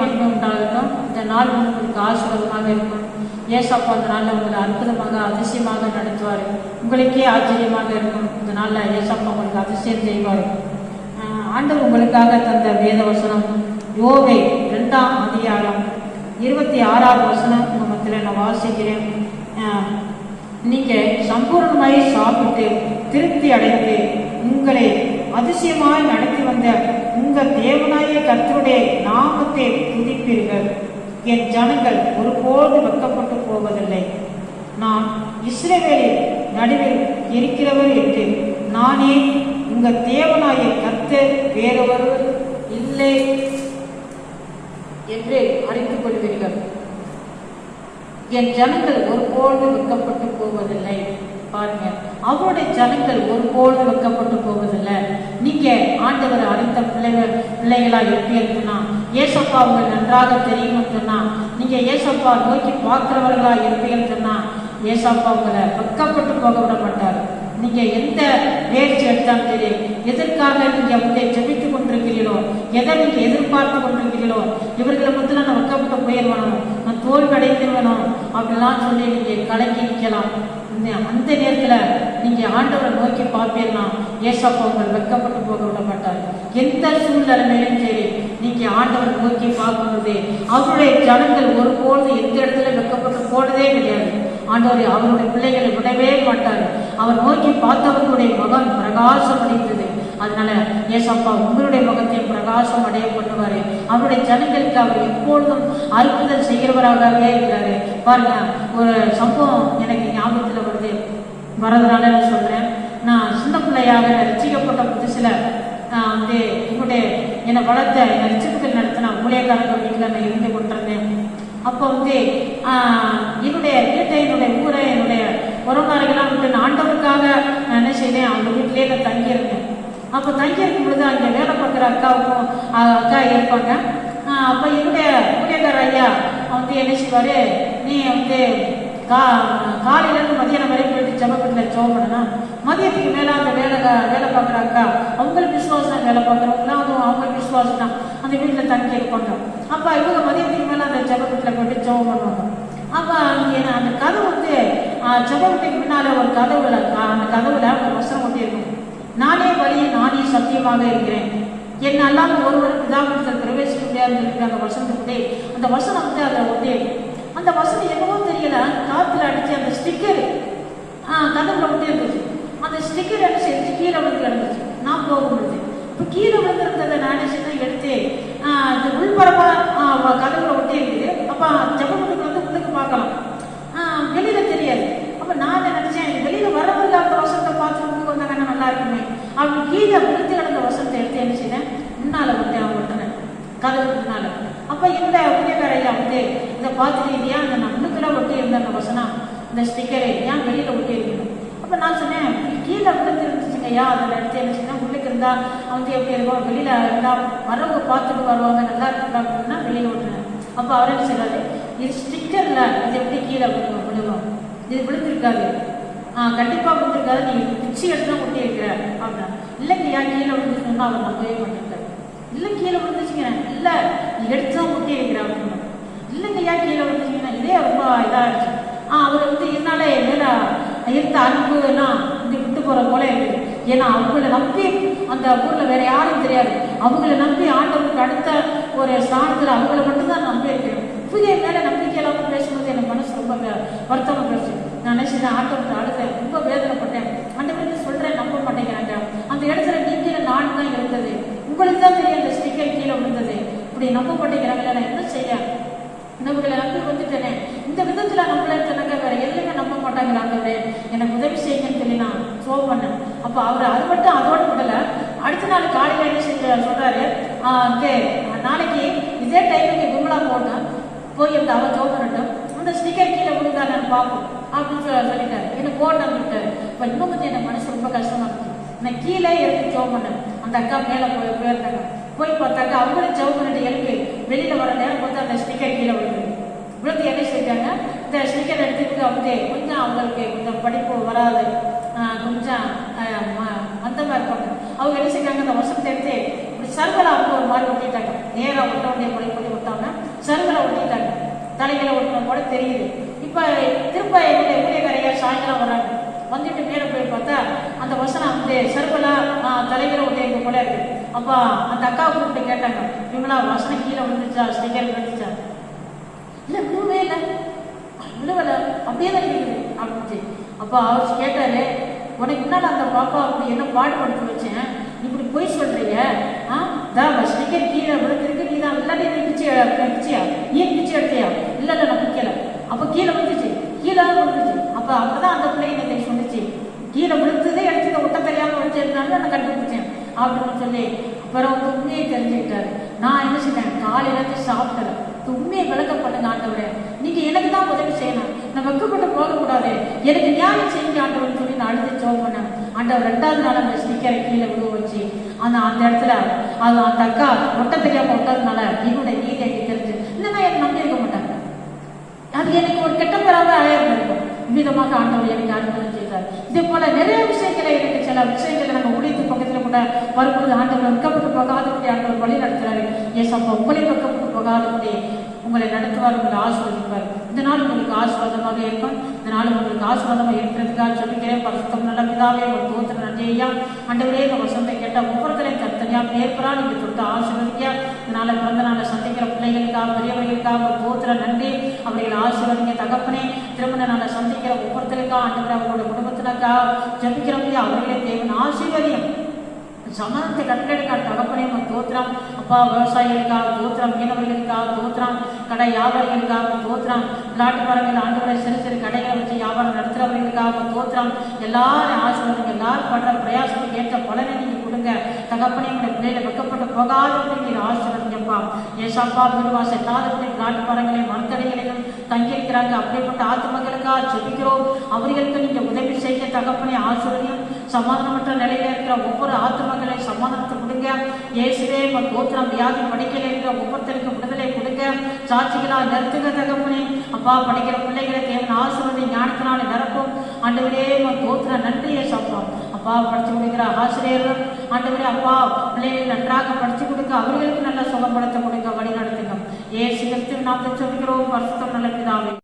மகிமை உண்டாகட்டும் இந்த நாள் உங்களுக்கு ஆசீர்வாதமாக இருக்கும். ஏசப்பா அந்த நாளில் உங்களை அற்புதமாக அதிசயமாக நடத்துவார். உங்களுக்கே ஆச்சரியமாக இருக்கும். இந்த நாளில் ஏசப்பா உங்களுக்கு அதிசயம் செய்வார். ஆண்டவர் உங்களுக்காக தந்த வேத வசனம் யோகை ரெண்டாம் அதிகாரம் இருபத்தி ஆறாவது வசனம் உங்க மத்தியில் நான் வாசிக்கிறேன். ஆஹ் நீங்க சம்பூர்ணமாய் சாப்பிட்டு திருப்தி அடைந்து உங்களை அதிசயமாய் நடத்தி வந்த உங்கள் தேவனாய கர்த்தருடைய நாமத்தை துதிப்பீர்கள். என் ஜனங்கள் ஒருபோது வெக்கப்பட்டு போவதில்லை. நான் இஸ்ரேவேலில் நடுவில் இருக்கிறவர் என்று நானே உங்கள் தேவனாய கத்து வேறொருவர் இல்லை என்று அறிந்து கொள்வீர்கள். என் ஜனங்கள் ஒருபோது வெக்கப்பட்டு போவதில்லை. பாருங்க அவருடைய ஜனங்கள் ஒருபோது வெக்கப்பட்டு போவதில்லை. நீங்க ஆண்டவர் அறிந்த பிள்ளைகள் பிள்ளைகளா இருப்பீங்கன்னு ஏசப்பா உங்க நன்றாக தெரியும் சொன்னா நீங்க ஏசப்பா நோக்கி பார்க்கிறவர்களா இருப்பீங்கன்னு சொன்னா ஏசப்பா உங்களை பக்கப்பட்டு போக விட மாட்டார். நீங்க எந்த முயற்சி எடுத்தாலும் சரி எதற்காக நீங்க வந்து ஜெபித்து கொண்டிருக்கிறீர்களோ எதை நீங்க எதிர்பார்த்து கொண்டிருக்கிறீர்களோ இவர்களை முதல்ல நான் வெட்கப்பட்டு போயிடுவானோ நான் தோல்வி அடைந்துருவேனோ அப்படிலாம் சொல்லி நீங்க கலக்கி நிற்கலாம். இந்த அந்த நேரத்தில் நீங்கள் ஆண்டவரை நோக்கி பார்ப்பீங்கன்னா ஏசப்பா உங்கள் வெக்கப்பட்டு போக விட மாட்டார் எந்த சூழ்நிலைமையிலும் சரி நீங்கள் ஆண்டவரை நோக்கி பார்க்கும்போது அவருடைய ஜனங்கள் ஒருபோது எந்த இடத்துல வெக்கப்பட்டு போனதே கிடையாது. ஆண்டவர் அவருடைய பிள்ளைகளை விடவே மாட்டார். அவர் நோக்கி பார்த்தவர்களுடைய மகன் பிரகாசம் அடைந்தது அதனால ஏசப்பா உங்களுடைய முகத்தை பிரகாசம் அடைய பண்ணுவாரு அவருடைய ஜனங்களுக்கு அவர் எப்பொழுதும் அற்புதம் செய்கிறவராகவே இருக்கிறாரு. பாருங்க ஒரு சம்பவம் எனக்கு ஞாபகத்தில் வருது. வரதுனால நான் சொல்றேன். நான் சின்ன பிள்ளையாக ரசிக்கப்பட்ட புதுசில் நான் வந்து உங்களுடைய என்னை வளர்த்த என்னை ரிச்சுக்கள் நடத்தின ஊழியக்காரங்க வீட்டில் நான் இருந்து கொண்டிருந்தேன் அப்போ வந்து என்னுடைய வீட்டை என்னுடைய ஊரை என்னுடைய உறவினர்கள்லாம் விட்டு நான் ஆண்டவருக்காக நான் என்ன செய்தேன்? அவங்க வீட்டிலே நான் தங்கியிருந்தேன். அப்போ தங்கியிருக்கும் பொழுது அங்கே வேலை பார்க்குற அக்காவுக்கும் அக்கா இருப்பாங்க. ஆஹ், அப்போ என்னுடைய ஊழியக்கார ஐயா வந்து என்ன செய்வார் நீ வந்து கா காலையிலேருந்து மதியானம் வரைக்கும் போயிட்டு ஜபக்கட்டில் ஜோம் பண்ணணும் மதியத்துக்கு மேலே அந்த வேலை வேலை பார்க்குற அக்கா அவங்களுக்கு விசுவாசம் வேலை பார்க்குறவங்களாம் அதுவும் அவங்களுக்கு விசுவாசம் தான். அந்த வீட்டில் தங்கி இருப்பாங்க அப்போ இவங்க மதியத்துக்கு மேலே அந்த ஜபக்கட்டில் போயிட்டு ஜோம் பண்ணுவாங்க அப்போ அந்த கதை வந்து ஜபக்கட்டுக்கு முன்னால் ஒரு கதவுல அந்த கதவுல ஒரு வசனம் ஒட்டி நானே சத்தியமாக இருக்கிறேன். என்ன அல்லாத ஒருவர் பிதாவிடத்தில் பிரவேசிக்க முடியாது இருக்கிற அந்த வசனத்துக்குள்ளே அந்த வசனம் வந்து அதில் ஒட்டே. அந்த வசனம் என்னவோ தெரியல. காத்துல அடிச்சு அந்த ஸ்டிக்கர் கதவுல விட்டே இருந்துச்சு. அந்த ஸ்டிக்கர் என்ன செஞ்சு கீழே விழுந்து கிடந்துச்சு. நான் போகும்பொழுது இப்போ கீழே விழுந்திருந்ததை நான் என்ன செஞ்சேன் எடுத்து ஆஹ், இந்த கதவுல ஒட்டி இருக்குது. அப்போ ஜபத்துக்கு வந்து உள்ளுக்கு பார்க்கலாம் ஆஹ், வெளியில தெரியாது அப்ப நான் என்ன நினைச்சேன் வெளியில வரவங்க அந்த வசனத்தை பார்த்து உள்ளுக்கு வந்தாங்கன்னா நல்லா இருக்குமே அப்படி கீழே விழுந்து கிடந்த வசனத்தை எடுத்து என்ன செய்தேன்? முன்னால விட்டேன் அவங்க விட்டுனேன் கதவுக்கு முன்னால அப்ப இந்த ஊழியக்காரையா வந்து இதை பார்த்துட்டு ஏன் அந்த நம்மளுக்குள்ள ஒட்டி இருந்த அந்த வசனம் இந்த ஸ்டிக்கரை ஏன் வெளியில ஒட்டி இருக்கணும் அப்ப நான் சொன்னேன் கீழே விழுந்து இருந்துச்சுங்கய்யா? அதில் எடுத்து என்ன செய்யணும் உள்ளுக்கு இருந்தா வந்து எப்படி இருக்கும் வெளியில இருந்தா வரவங்க பார்த்துட்டு வருவாங்க நல்லா இருக்கா அப்படின்னா வெளியில விட்டுனேன் அப்ப அவர் என்ன செய்யறாரு இது ஸ்டிக்கர்ல இது எப்படி கீழே விழுகும் விழுகும் இது விழுந்திருக்காது. ஆ கண்டிப்பா விழுந்திருக்காது. நீ பிச்சு எடுத்து தான் ஒட்டி இருக்கிற அப்படின்னா இல்லைங்கய்யா கீழே விழுந்துச்சுன்னா அவர் நம்பவே பண்ணிருக்காரு இல்லை கீழே விழுந்துச்சுங்கிறேன் இல்லை நீ எடுத்து தான் ஒட்டி இருக்கிற அப்படின்னு இல்லைங்கய்யா கீழே விழுந்துச்சுங்கன்னா இதே ரொம்ப இதாகிடுச்சு ஆ அவர் வந்து என்னால என்ன மேல இருந்த அன்பு எல்லாம் வந்து விட்டு போற போல இருக்குது ஏன்னா அவங்கள நம்பி அந்த ஊர்ல வேற யாரும் தெரியாது. அவங்கள நம்பி ஆண்டவருக்கு அடுத்த ஒரு ஸ்தானத்துல அவங்கள மட்டும்தான் நம்பி இருக்கிறேன் புதிய மேல நம்பிக்கையெல்லாம் பேசும்போது எனக்கு மனசு ரொம்ப வே- வருத்தமா நான் நினைச்சேன் ஆண்டவருக்கு அழுதேன். ரொம்ப வேதனைப்பட்டேன் ஆண்டவருக்கு சொல்றேன் நம்ப மாட்டேங்கிறாங்க. அந்த இடத்துல நீங்க நான் தான் இருந்தது. உங்களுக்கு தான் தெரியும் அந்த ஸ்டிக்கர் கீழே விழுந்தது. இப்படி நம்ப மாட்டேங்கிறாங்களே நான் என்ன செய்ய நம்மளை நம்பி வந்துட்டேனே. இந்த விதத்துல நம்மளே சொன்னாங்க வேற எதுவுமே நம்ப மாட்டாங்களா ஆண்டவரே எனக்கு உதவி செய்யுங்கன்னு சொல்லி நான் சோ பண்ணேன். அப்ப அவர் அது மட்டும் அதோட விடல. அடுத்த நாள் காலையில என்ன செய்ய சொல்றாரு நாளைக்கு இதே டைமுக்கு கும்பலா போட்டேன் போய் அந்த அவன் பண்ணட்டும். பண்ணட்டும் அந்த ஸ்டிக்கர் கீழே விழுந்தா நான் பார்ப்போம். அப்படின்னு சொல்லி சொல்லிட்டாரு. என்ன போட்டேன் சொல்லிட்டாரு இப்போ இன்னும் கொஞ்சம் என் மனசு ரொம்ப கஷ்டமா இருந்துச்சு நான் கீழே இறங்கி ஜோப் பண்ணேன் அந்த அக்கா மேலே போய் போயிருந்தாங்க போய் பார்த்தாக்க அவங்களும் ஜவு பண்ணிட்டு எழுப்பி வெளியில வர நேரம் பார்த்து அந்த ஸ்டிக்கர் கீழே விழுந்து விழுந்து என்ன செஞ்சாங்க இந்த ஸ்டிக்கர் எடுத்துக்கிட்டு வந்து கொஞ்சம் அவங்களுக்கு கொஞ்சம் படிப்பு வராது. கொஞ்சம் ஆஹ் இருப்பாங்க அவங்க என்ன செஞ்சாங்க அந்த வருஷம் எடுத்து இப்படி சர்வலா அவங்க ஒரு மாதிரி ஒட்டிட்டாங்க. நேரா ஒட்ட வண்டியை கொலை பண்ணி விட்டாங்க சர்வலை ஒட்டிட்டாங்க. தலைகளை ஒட்டின போல தெரியுது. இப்போ திரும்ப எங்கள் ஊழியக்காரையா சாயங்காலம் வராங்க வந்துட்டு மேலே போய் பார்த்தா அந்த வசனம் வந்து சருகலா தலைகளை ஒட்டியிருக்க போல இருக்கு. அப்போ அந்த அக்கா கூப்பிட்டு கேட்டாங்க இவங்களா வசனம் கீழே விழுந்துச்சா ஸ்டிக்கர் விழுந்துச்சா இல்லை விழுவே இல்லை. விழுவலை அப்படியே தான் இருக்குது. அப்படின்ச்சு அப்போ அவர் கேட்டாரு உனக்கு முன்னாடி அந்த பாப்பா அப்படி என்ன பாடுபடுத்தி வச்சேன்? இப்படி பொய் சொல்றீங்க. ஆ? தான் கீழே விழுந்திருக்கு. நீ தான் இல்லாட்டி நீ பிச்சை பிச்சையா? ஏன் பிச்சை எடுத்தியா இல்ல இல்ல நான் பிக்கல. அப்ப கீழே விழுந்துச்சு. கீழே விழுந்துச்சு. அப்ப அப்பதான் அந்த பிள்ளை எனக்கு சொன்னுச்சு கீழே விழுந்ததே எடுத்து ஒட்ட தெரியாம வச்சிருந்தாலும் நான் கண்டுபிடிச்சேன் அப்படின்னு சொல்லி. அப்புறம் வந்து உண்மையை தெரிஞ்சுக்கிட்டாரு. நான் என்ன செஞ்சேன்? காலையில இருந்து சாப்பிட்டேன். இந்த உண்மையை விளக்க பண்ணுங்க ஆண்டவரே. நீங்க எனக்கு தான் உதவி செய்யணும். நான் வெக்கப்பட்டு போகக்கூடாது. எனக்கு நியாயம் செய்யுங்க ஆண்டவர்னு சொல்லி நான் அழுது ஜோம் பண்ணேன். ஆண்டவர் ரெண்டாவது நாள் அந்த ஸ்டிக்கரை கீழே விழுவ வச்சு அந்த அந்த இடத்துல அது அந்த அக்கா ஒட்ட தெரியாமல் விட்டதுனால என்னுடைய நீதி எனக்கு தெரிஞ்சு இல்லைன்னா எனக்கு நம்பி இருக்க மாட்டாங்க. அது எனக்கு ஒரு கெட்ட பெறாம இருக்கும். விதமாக ஆண்டவர் எனக்கு அற்புதம் செய்தார். இதே போல நிறைய விஷயங்களை எனக்கு சில விஷயங்களை நம்ம கூட வரும்பொழுது ஆண்டவர் வெக்கப்பட்டு போகாதபடி ஆண்டவர் வழி நடத்துறாரு. ஏசப்பா உங்களை வெக்கப்பட்டு போகாதபடி உங்களை நடத்துவார் உங்களை ஆசீர்வதிப்பார். இந்த நாள் உங்களுக்கு ஆசீர்வாதமாக இருக்கும் இந்த நாள் உங்களுக்கு ஆசீர்வாதமாக இருக்கிறதுக்காக சொல்லிக்கிறேன். பரிசுத்தம் நல்ல பிதாவே ஒரு தோத்திர நன்றியா அண்டவரே ஆண்டவரே இந்த வசந்தை கேட்ட ஒவ்வொருத்தரையும் தனித்தனியா நேர்பரா நீங்க தொட்டு ஆசீர்வதிக்க இதனால பிறந்த நாளை சந்திக்கிற பிள்ளைகளுக்காக பெரியவர்களுக்காக ஒரு தோத்திர நன்றி. அவர்களை ஆசீர்வதிங்க தகப்பனே. திருமண நாளை சந்திக்கிற ஒவ்வொருத்தருக்காக அண்டவரை அவங்களோட குடும்பத்தினருக்காக ஜபிக்கிறவங்க அவர்களே தேவன் ஆசீர்வதியம். சமானத்தை கட்டளைக்கான தகப்பனே உமக்கு தோத்திரம். அப்பா விவசாயிகளுக்காக தோத்திரம் மீனவர்களுக்காக தோத்திரம் கடை வியாபாரிகளுக்காக தோத்திரம் விளையாட்டுப்பாரங்கள் ஆண்டுகளை சிறு சிறு கடைகளை வச்சு வியாபாரம் நடத்துறவர்களுக்காக தோத்திரம். எல்லாரும் ஆசீர்வாதம் எல்லாரும் படுற பிரயாசத்துக்கு ஏற்ற பலனை நீங்க கொடுங்க. தகப்பனே உடைய பிள்ளைகளை வெக்கப்பட்டு போகாதபடி நீர் ஆசீர்வதிங்கப்பா. ஏசாப்பா விருவாச இல்லாதபடி விளையாட்டுப்பாரங்களை மனத்தடைகளையும் தங்கியிருக்கிறாங்க. அப்படிப்பட்ட ஆத்மகளுக்காக ஜெபிக்கிறோம். அவர்களுக்கு நீங்க உதவி செய்ய தகப்பனே ஆசீர்வதியும். சமாதானமற்ற நிலையில இருக்கிற ஒவ்வொரு ஆத்மகளை சமாதானத்தை கொடுங்க. இயேசுவே உங்கள் தோத்திரம் வியாதி படிக்கல இருக்கிற ஒவ்வொருத்தருக்கும் விடுதலை கொடுங்க. சாட்சிகளா நிறுத்துங்க தகப்பனே. அப்பா படிக்கிற பிள்ளைகளை தேவன் ஆசீர்வதி ஞானத்தினால நிரப்பும். ஆண்டவரே உங்கள் தோத்திர நன்றியை சாப்பிடும். அப்பா படிச்சு கொடுக்கிற ஆசிரியர்கள் ஆண்டவரே அப்பா பிள்ளைகளை நன்றாக படிச்சு கொடுக்க அவர்களுக்கு நல்ல சுகப்படுத்த கொடுங்க வழி நடத்துங்க. ஏசு கிறிஸ்துவின் நாமத்தை சொல்கிறோம் பரிசுத்தம் நல்ல பிதாவே.